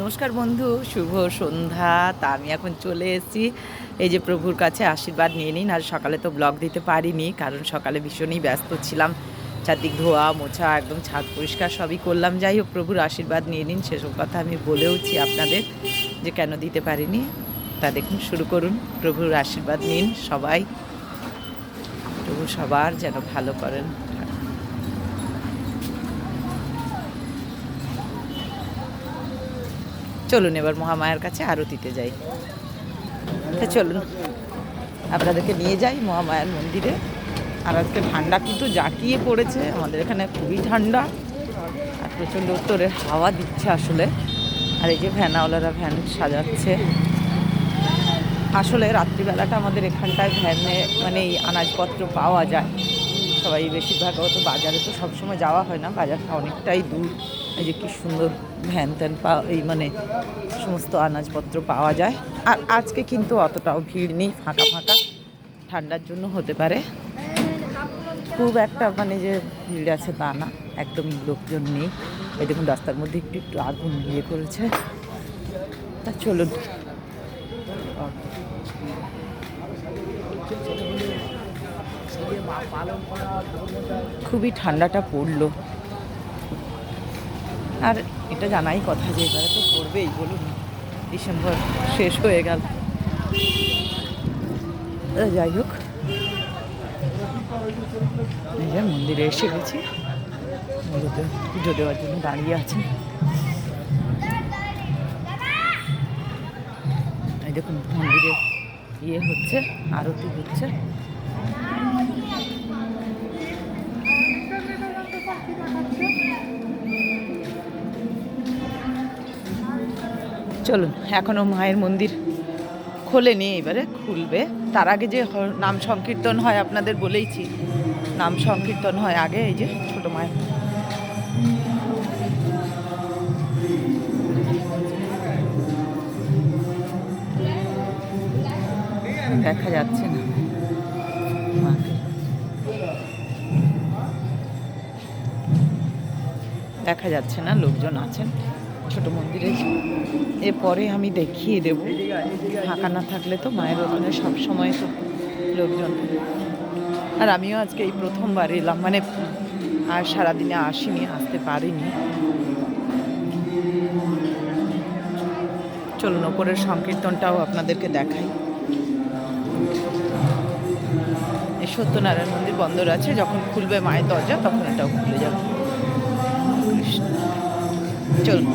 নমস্কার বন্ধু, শুভ সন্ধ্যা। তা আমি এখন চলে এসেছি। এই যে প্রভুর কাছে আশীর্বাদ নিয়ে নিন, আর সকালে তো ব্লগ দিতে পারিনি, কারণ সকালে ভীষণই ব্যস্ত ছিলাম। চারদিক ধোয়া, মোছা, একদম ছাদ পরিষ্কার সবই করলাম। যাই হোক, প্রভুর আশীর্বাদ নিয়ে নিন, সেসব কথা আমি বলেওছি আপনাদের যে কেন দিতে পারিনি। তা দেখুন, শুরু করুন। প্রভুর আশীর্বাদ নিন সবাই। প্রভু সবার যেন ভালো করেন। চলুন এবার মহামায়ার কাছে আরতিতে যাই। তা চলুন, আপনাদেরকে নিয়ে যাই মহামায়ার মন্দিরে। আর আজকে ঠান্ডা কিন্তু জাঁকিয়ে পড়েছে, আমাদের এখানে খুবই ঠান্ডা। আর প্রচণ্ড উত্তরের হাওয়া দিচ্ছে আসলে। আর এই যে ভ্যানাওয়ালারা ভ্যান সাজাচ্ছে। আসলে রাত্রিবেলাটা আমাদের এখানটায় ভ্যানে মানে এই আনাজপত্র পাওয়া যায়। সবাই বেশিরভাগ তো বাজারে তো সবসময় যাওয়া হয় না, বাজারটা অনেকটাই দূর। এই যে কী সুন্দর ভ্যান ত্যান পা, এই মানে সমস্ত আনাজপত্র পাওয়া যায়। আর আজকে কিন্তু অতটাও ভিড় নেই, ফাঁকা ফাঁকা। ঠান্ডার জন্য হতে পারে। খুব একটা মানে যে ভিড় আছে তা না একদমই লোকজন নেই। এই দেখুন, রাস্তার মধ্যে একটু একটু আগুন ইয়ে করেছে। তা চলুন। খুবই ঠান্ডাটা পড়ল। আর এটা জানাই কথা যে এবারে তো পড়বেই বলুন। ডিসেম্বর শেষ হয়ে গেল। যাই হোক। মন্দিরে এসে গেছি। পুজো দেওয়ার জন্য দাঁড়িয়ে আছি। দেখুন, মন্দিরে ইয়ে হচ্ছে, আরতি হচ্ছে। চলুন, এখনও মায়ের মন্দির খোলেনি এবারে খুলবে। তার আগে যে নাম সংকীর্তন হয় আপনাদের বলেইছি, নাম সংকীর্তন হয় আগে, এই যে ছোট মায়ের। দেখা যাচ্ছে না দেখা যাচ্ছে না, লোকজন আছেন। ছোট মন্দিরে এরপরে আমি দেখিয়ে দেব। ফাঁকা না থাকলে তো মায়ের ওখানে সবসময় তো লোকজন আর আমিও আজকে এই প্রথমবার এলাম। মানে আর সারাদিনে আসিনি, আসতে পারিনি। চলুন, ওপরের সংকীর্তনটাও আপনাদেরকে দেখাই। এই সত্যনারায়ণ মন্দির বন্দর আছে। যখন খুলবে মায়ের দরজা, তখন এটাও খুলে যাবে। কৃষ্ণ। চলুন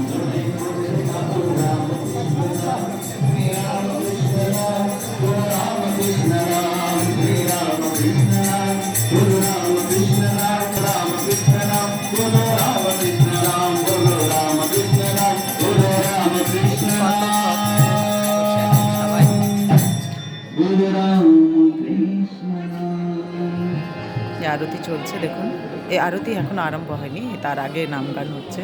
আরতি চলছে দেখুন। এই আরতি এখন আরম্ভ হয়নি তার আগে নাম গান হচ্ছে।